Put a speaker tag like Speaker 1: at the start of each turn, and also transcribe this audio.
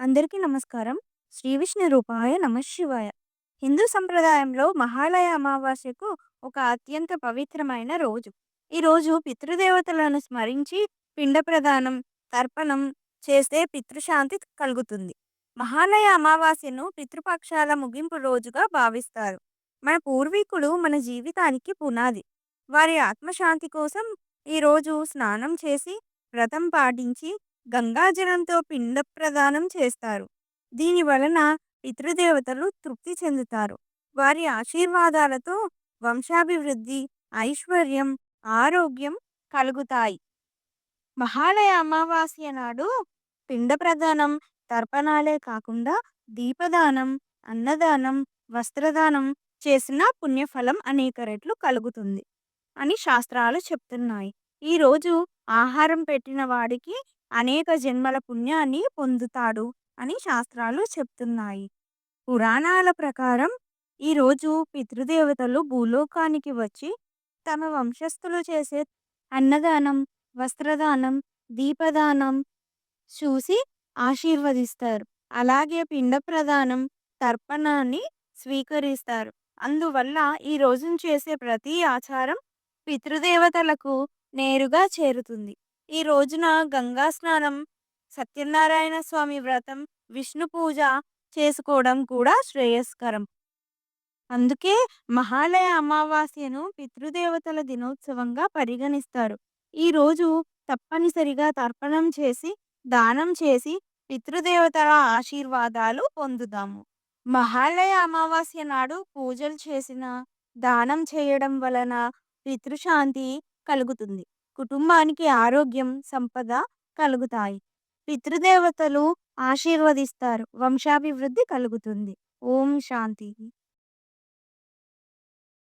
Speaker 1: అందరికీ నమస్కారం. శ్రీ విష్ణు రూపాయ నమ శివాయ. హిందూ సంప్రదాయంలో మహాలయ అమావాస్యకు ఒక అత్యంత పవిత్రమైన రోజు. ఈ రోజు పితృదేవతలను స్మరించి పిండ ప్రదానం, తర్పణం చేస్తే పితృశాంతి కలుగుతుంది. మహాలయ అమావాస్యను పితృపక్షాల ముగింపు రోజుగా భావిస్తారు. మన పూర్వీకులు మన జీవితానికి పునాది. వారి ఆత్మశాంతి కోసం ఈ రోజు స్నానం చేసి, వ్రతం పాటించి, గంగాజలంతో పిండ ప్రదానం చేస్తారు. దీని వలన పితృదేవతలు తృప్తి చెందుతారు. వారి ఆశీర్వాదాలతో వంశాభివృద్ధి, ఐశ్వర్యం, ఆరోగ్యం కలుగుతాయి. మహాలయ అమావాస్య నాడు పిండ ప్రదానం, తర్పణాలే కాకుండా దీపదానం, అన్నదానం, వస్త్రదానం చేసిన పుణ్యఫలం అనేక రెట్లు కలుగుతుంది అని శాస్త్రాలు చెప్తున్నాయి. ఈ రోజు ఆహారం పెట్టిన వాడికి అనేక జన్మల పుణ్యాన్ని పొందుతాడు అని శాస్త్రాలు చెప్తున్నాయి. పురాణాల ప్రకారం ఈరోజు పితృదేవతలు భూలోకానికి వచ్చి తమ వంశస్థులు చేసే అన్నదానం, వస్త్రదానం, దీపదానం చూసి ఆశీర్వదిస్తారు. అలాగే పిండ ప్రదానం, తర్పణాన్ని స్వీకరిస్తారు. అందువల్ల ఈ రోజున చేసే ప్రతి ఆచారం పితృదేవతలకు నేరుగా చేరుతుంది. ఈ రోజున గంగా స్నానం, సత్యనారాయణ స్వామి వ్రతం, విష్ణు పూజ చేసుకోవడం కూడా శ్రేయస్కరం. అందుకే మహాలయ అమావాస్యను పితృదేవతల దినోత్సవంగా పరిగణిస్తారు. ఈ రోజు తప్పనిసరిగా తర్పణం చేసి, దానం చేసి పితృదేవతల ఆశీర్వాదాలు పొందుదాము. మహాలయ అమావాస్య నాడు పూజలు చేసిన, దానం చేయడం వలన పితృశాంతి కలుగుతుంది. కుటుంబానికి ఆరోగ్యం, సంపద కలుగుతాయి. పితృదేవతలు ఆశీర్వదిస్తారు. వంశాభివృద్ధి కలుగుతుంది. ఓం శాంతి